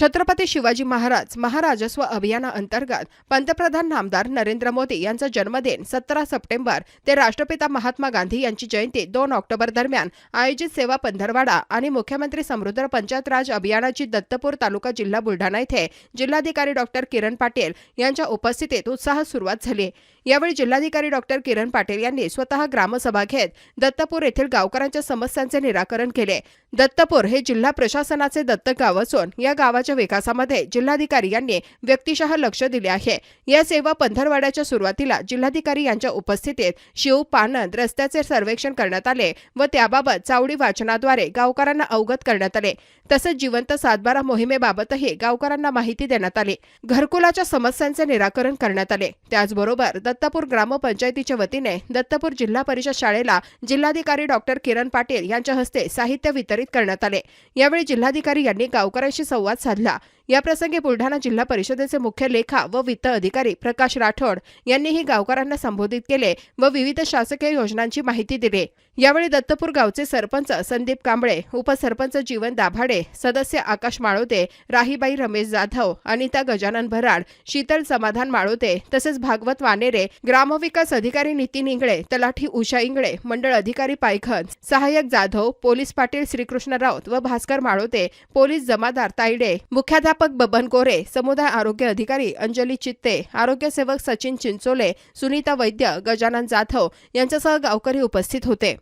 छत्रपती शिवाजी महाराज महाराजस्व अभियानाअंतर्गत पंतप्रधान नामदार नरेंद्र मोदी यांचा जन्मदिन सतरा सप्टेंबर ते राष्ट्रपिता महात्मा गांधी यांची जयंती दोन ऑक्टोबर दरम्यान आयोजित सेवा पंधरवाडा आणि मुख्यमंत्री समृद्ध पंचायत राज अभियानाची दत्तपूर तालुका जिल्हा बुलढाणा येथे जिल्हाधिकारी डॉक्टर किरण पाटील यांच्या उपस्थितीत उत्साहात सुरुवात झाली. यावेळी जिल्हाधिकारी डॉक्टर किरण पाटील यांनी स्वतः ग्रामसभा घेत दत्तपूर येथील गावकऱ्यांच्या समस्यांचे निराकरण केले. दत्तपूर हे जिल्हा प्रशासनाचे दत्तक गाव असून या गावाच्या विकासामध्ये जिल्हाधिकारी यांनी व्यक्तिशः लक्ष दिले आहे. या सेवा पंधरवाड्याच्या सुरुवातीला जिल्हाधिकारी यांच्या उपस्थितीत शिव पानंद रस्त्याचे सर्वेक्षण करण्यात आले व त्याबाबत चावडी वाचनाद्वारे गावकऱ्यांना अवगत करण्यात आले. तसेच जिवंत सातबारा मोहिमेबाबतही गावकऱ्यांना माहिती देण्यात आली. घरकुलाच्या समस्यांचे निराकरण करण्यात आले. त्याचबरोबर दत्तपूर ग्रामपंचायतीच्या वतीने दत्तपूर जिल्हा परिषद शाळेला जिल्हाधिकारी डॉक्टर किरण पाटील यांच्या हस्ते साहित्य वितरित करण्यात आले. यावेळी जिल्हाधिकारी यांनी गावकऱ्यांशी संवाद साधला. là. याप्रसंगी बुलढाणा जिल्हा परिषदेचे मुख्य लेखा व वित्त अधिकारी प्रकाश राठोड यांनीही गावकऱ्यांना संबोधित केले व विविध शासकीय योजनांची माहिती दिली. यावेळी दत्तपूर गावचे सरपंच संदीप कांबळे उपसरपंच जीवन दाभाडे सदस्य आकाश माळोते राहीबाई रमेश जाधव अनिता गजानन भराड शीतल समाधान माळोते तसेच भागवत वानेरे ग्रामविकास अधिकारी नितीन इंगळे तलाठी उषा इंगळे मंडळ अधिकारी पायखन सहाय्यक जाधव पोलीस पाटील श्रीकृष्ण राऊत व भास्कर माळोते पोलीस जमादार तायडे मुख्याध्यापक बबन कोरे समुदाय आरोग्य अधिकारी अंजली चित्ते आरोग्य सेवक सचिन चिंचोले सुनीता वैद्य गजानन जाधव यांच्यासह गावकरी उपस्थित होते.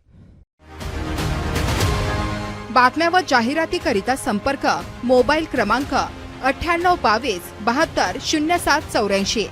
बातम्या व जाहिरातीकरिता संपर्क मोबाईल क्रमांक अठ्ठ्याण्णव बावीस बहात्तर शून्य सात चौऱ्याऐंशी.